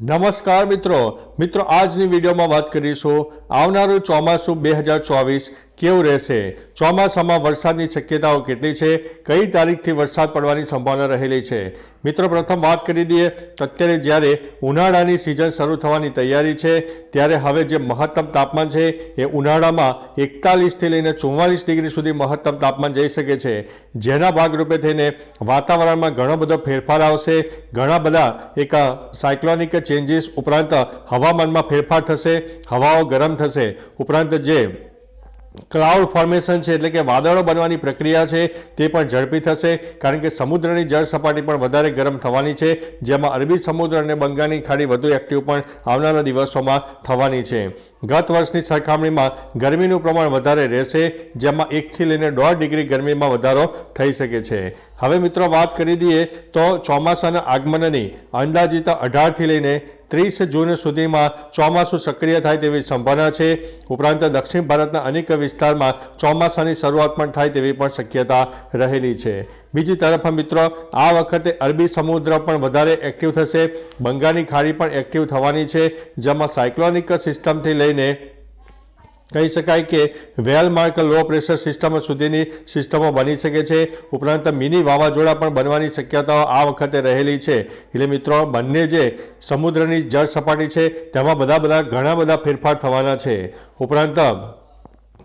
નમસ્કાર મિત્રો. મિત્રો આજની વિડીયોમાં વાત કરીશું આવનારું ચોમાસું બે હજાર ચોવીસ કેવું રહેશે? ચોમાસામાં વરસાદની શક્યતાઓ કેટલી છે? કઈ તારીખથી વરસાદ પડવાની સંભાવના રહેલી છે? મિત્રો, પ્રથમ વાત કરી દઈએ અત્યારે જ્યારે ઉનાળાની સિઝન શરૂ થવાની તૈયારી છે, ત્યારે હવે જે મહત્તમ તાપમાન છે, એ ઉનાળામાં એકતાલીસથી લઈને ચુમ્માલીસ ડિગ્રી સુધી મહત્તમ તાપમાન જઈ શકે છે. જેના ભાગરૂપે થઈને વાતાવરણમાં ઘણો બધો ફેરફાર આવશે. ઘણા બધા એક સાયક્લોનિક ચેન્જીસ ઉપરાંત હવામાનમાં ફેરફાર થશે, હવાઓ ગરમ થશે. ઉપરાંત જે ક્લાઉડ ફોર્મેશન છે એટલે કે વાદળો બનવાની પ્રક્રિયા છે, તે પણ ઝડપી થશે, કારણ કે સમુદ્રની જળ સપાટી પણ વધારે ગરમ થવાની છે, જેમાં અરબી સમુદ્ર અને બંગાળની ખાડી વધુ એક્ટિવ પણ આવનારા દિવસોમાં થવાની છે. ગત વર્ષની સરખામણીમાં ગરમીનું પ્રમાણ વધારે રહેશે, જેમાં એકથી લઈને દોઢ ડિગ્રી ગરમીમાં વધારો થઈ શકે છે. હવે મિત્રો વાત કરી દઈએ તો ચોમાસાના આગમનની અંદાજિત અઢારથી લઈને ત્રીસ જૂન સુધીમાં ચોમાસું સક્રિય થાય તેવી સંભાવના છે. ઉપરાંત દક્ષિણ ભારતના અનેક વિસ્તારમાં ચોમાસાની શરૂઆત પણ થાય તેવી પણ શક્યતા રહેલી છે. બીજી તરફ મિત્રો, આ વખતે અરબી સમુદ્ર પણ વધારે એક્ટિવ થશે. બંગાળની ખાડી પણ એક્ટિવ થવાની છે, જેમાં સાયક્લોનિક સિસ્ટમથી લઈને કહી શકાય કે well mark low pressure system સુધીની સિસ્ટમો બની શકે છે. ઉપરાંત મિની વાવાઝોડા પણ બનવાની શક્યતાઓ આ વખતે રહેલી છે. એટલે મિત્રો, બંને જે સમુદ્રની જળ સપાટી છે, તેમાં બધા બધા ઘણા બધા ફેરફાર થવાના છે. ઉપરાંત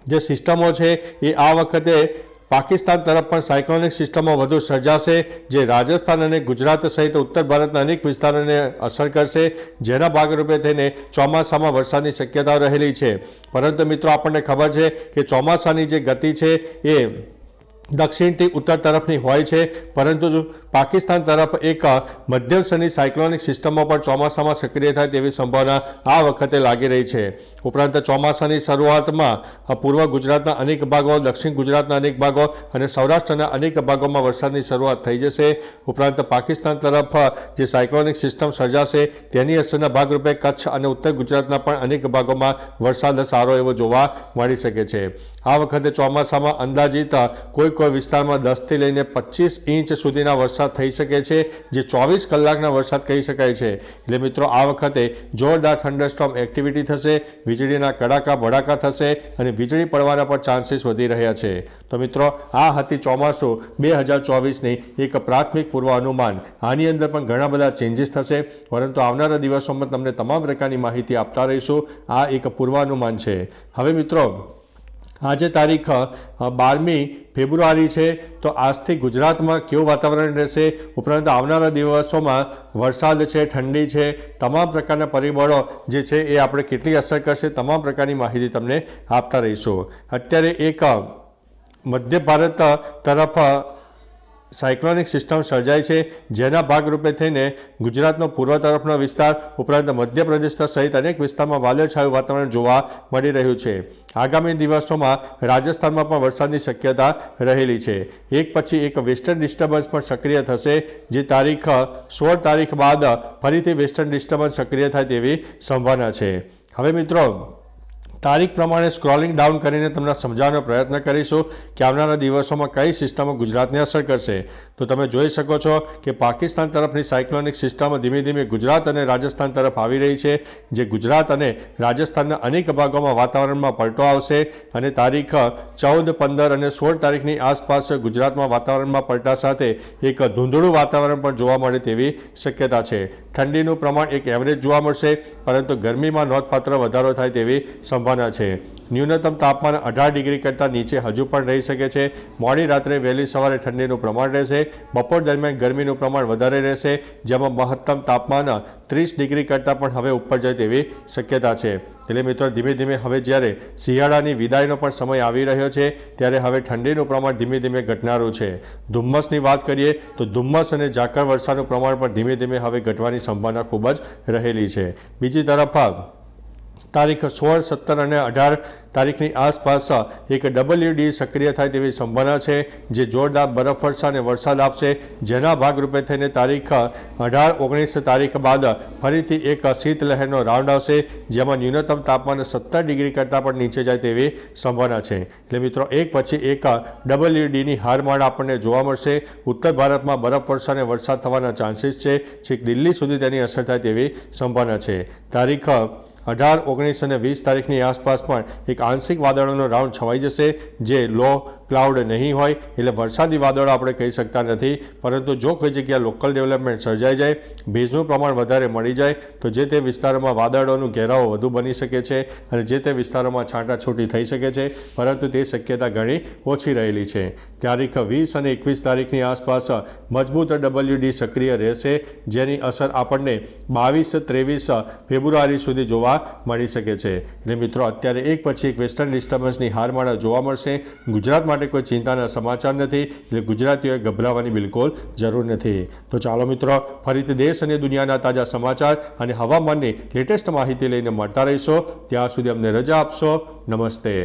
જે સિસ્ટમો છે, એ આ વખતે પાકિસ્તાન તરફ પણ સાયક્લોનિક સિસ્ટમો વધુ સર્જાશે, જે રાજસ્થાન અને ગુજરાત સહિત ઉત્તર ભારતના અનેક વિસ્તારોને અસર કરશે, જેના ભાગરૂપે થઈને ચોમાસામાં વરસાદની શક્યતાઓ રહેલી છે. પરંતુ મિત્રો, આપણને ખબર છે કે ચોમાસાની જે ગતિ છે એ દક્ષિણથી ઉત્તર તરફની હોય છે. પરંતુ જો પાકિસ્તાન તરફ એક મધ્યમ શ્રેણી સાયક્લોનિક સિસ્ટમો પણ ચોમાસામાં સક્રિય થાય તેવી સંભાવના આ વખતે લાગી રહી છે. ઉપરાંત ચોમાસાની શરૂઆતમાં પૂર્વ ગુજરાતના અનેક ભાગો, દક્ષિણ ગુજરાતના અનેક ભાગો અને સૌરાષ્ટ્રના અનેક ભાગોમાં વરસાદની શરૂઆત થઈ જશે. ઉપરાંત પાકિસ્તાન તરફ જે સાયક્લોનિક સિસ્ટમ સર્જાશે તેની અસરના ભાગરૂપે કચ્છ અને ઉત્તર ગુજરાતના પણ અનેક ભાગોમાં વરસાદ સારો એવો જોવા મળી શકે છે. આ વખતે ચોમાસામાં અંદાજિત કોઈ કોઈ વિસ્તારમાં દસથી લઈને પચીસ ઇંચ સુધીના વરસાદ થઈ શકે છે, જે ચોવીસ કલાકના વરસાદ કહી શકાય છે. એટલે મિત્રો, આ વખતે જોરદાર થંડરસ્ટોમ એક્ટિવિટી થશે, વીજળીના કડાકા ભડાકા થશે અને વીજળી પડવાના પણ ચાન્સીસ વધી રહ્યા છે. તો મિત્રો, આ હતી ચોમાસું બે હજાર ચોવીસની એક પ્રાથમિક પૂર્વાનુમાન. આની અંદર પણ ઘણા બધા ચેન્જીસ થશે. પરંતુ આવનારા દિવસોમાં તમને તમામ પ્રકારની માહિતી આપતા રહીશું. આ એક પૂર્વાનુમાન છે. હવે મિત્રો આજે તારીખ બારમી ફેબ્રુઆરી છે. તો આજથી ગુજરાતમાં કેવું વાતાવરણ રહેશે? ઉપરાંત આવનારા દિવસોમાં વરસાદ છે, ઠંડી છે, તમામ પ્રકારના પરિબળો જે છે એ આપણે કેટલી અસર કરશે તમામ પ્રકારની માહિતી તમને આપતા રહીશું. અત્યારે એક મધ્ય ભારત તરફ સાયક્લોનિક સિસ્ટમ સર્જાય છે, જેના ભાગરૂપે થઈને ગુજરાતનો પૂર્વ તરફનો વિસ્તાર, ઉપરાંત મધ્યપ્રદેશ સહિત અનેક વિસ્તારમાં વાદળછાયું વાતાવરણ જોવા મળી રહ્યું છે. આગામી દિવસોમાં રાજસ્થાનમાં પણ વરસાદની શક્યતા રહેલી છે. એક પછી એક વેસ્ટર્ન ડિસ્ટર્બન્સ પણ સક્રિય થશે, જે તારીખ, સોળ તારીખ બાદ ફરીથી વેસ્ટર્ન ડિસ્ટર્બન્સ સક્રિય થાય તેવી સંભાવના છે. હવે મિત્રો તારીખ પ્રમાણે સ્ક્રોલિંગ ડાઉન કરીને તમને સમજાવવાનો પ્રયત્ન કરીશું કે આવનારા દિવસોમાં કઈ સિસ્ટમો ગુજરાતને અસર કરશે. તો તમે જોઈ શકો છો કે પાકિસ્તાન તરફની સાયક્લોનિક સિસ્ટમ ધીમે ધીમે ગુજરાત અને રાજસ્થાન તરફ આવી રહી છે, જે ગુજરાત અને રાજસ્થાનના અનેક ભાગોમાં વાતાવરણમાં પલટો આવશે અને તારીખ ચૌદ, પંદર અને સોળ તારીખની આસપાસ ગુજરાતમાં વાતાવરણમાં પલટા સાથે એક ધૂંધળું વાતાવરણ પણ જોવા મળે તેવી શક્યતા છે. ઠંડીનું પ્રમાણ એક એવરેજ જોવા મળશે, પરંતુ ગરમીમાં નોંધપાત્ર વધારો થાય તેવી સંભાવના સંભાવના છે. ન્યૂનતમ તાપમાન અઢાર ડિગ્રી કરતાં નીચે હજુ પણ રહી શકે છે. મોડી રાત્રે વહેલી સવારે ઠંડીનું પ્રમાણ રહેશે. બપોર દરમિયાન ગરમીનું પ્રમાણ વધારે રહેશે, જેમાં મહત્તમ તાપમાન ત્રીસ ડિગ્રી કરતાં પણ હવે ઉપર જાય તેવી શક્યતા છે. એટલે મિત્રો, ધીમે ધીમે હવે જ્યારે શિયાળાની વિદાયનો પણ સમય આવી રહ્યો છે, ત્યારે હવે ઠંડીનું પ્રમાણ ધીમે ધીમે ઘટનારું છે. ધુમ્મસની વાત કરીએ, તો ધુમ્મસ અને ઝાકળ વર્ષાનું પ્રમાણ પણ ધીમે ધીમે હવે ઘટવાની સંભાવના ખૂબ જ રહેલી છે. બીજી તરફ તારીખ સોળ, સત્તર અને અઢાર તારીખની આસપાસ એક ડબલ્યુ ડી સક્રિય થાય તેવી સંભાવના છે, જે જોરદાર બરફવર્ષા અને વરસાદ આપશે, જેના ભાગરૂપે થઈને તારીખ અઢાર, ઓગણીસ તારીખ બાદ ફરીથી એક શીતલહેરનો રાઉન્ડ આવશે, જેમાં ન્યૂનતમ તાપમાન સત્તર ડિગ્રી કરતાં પણ નીચે જાય તેવી સંભાવના છે. એટલે મિત્રો, એક પછી એક ડબલ્યુ ડીની હારમાળ આપણને જોવા મળશે. ઉત્તર ભારતમાં બરફવર્ષા અને વરસાદ થવાના ચાન્સીસ છે. છેક દિલ્હી સુધી તેની અસર થાય તેવી સંભાવના છે. તારીખ અઢાર, ઓગણીસ અને વીસ તારીખની આસપાસ પણ એક આંશિક વાદળોનો રાઉન્ડ છવાઈ જશે, જે લો ક્લાઉડ નહીં હોય, એટલે વરસાદી વાદળો આપણે કહી શકતા નથી. પરંતુ જો કોઈ જગ્યાએ લોકલ ડેવલપમેન્ટ સર્જાઈ જાય, ભેજનું પ્રમાણ વધારે મળી જાય, તો જે તે વિસ્તારોમાં વાદળોનું ઘેરાવો વધુ બની શકે છે અને જે તે વિસ્તારોમાં છાંટાછૂટી થઈ શકે છે, પરંતુ તે શક્યતા ઘણી ઓછી રહેલી છે. તારીખ વીસ અને એકવીસ તારીખની આસપાસ મજબૂત ડબલ્યુ ડી સક્રિય રહેશે, જેની અસર આપણને બાવીસ, ત્રેવીસ ફેબ્રુઆરી સુધી જોવા મળી શકે છે. એટલે મિત્રો, અત્યારે એક પછી એક વેસ્ટર્ન ડિસ્ટર્બન્સની હારમાળા જોવા મળશે. ગુજરાત માટે કોઈ ચિંતાના સમાચાર નથી, એટલે ગુજરાતીઓએ ગભરાવાની બિલકુલ જરૂર નથી. તો ચાલો મિત્રો, ફરીથી દેશ અને દુનિયાના તાજા સમાચાર અને હવામાનની લેટેસ્ટ માહિતી લઈને મળતા રહીશો. ત્યાં સુધી અમને રજા આપશો. નમસ્તે.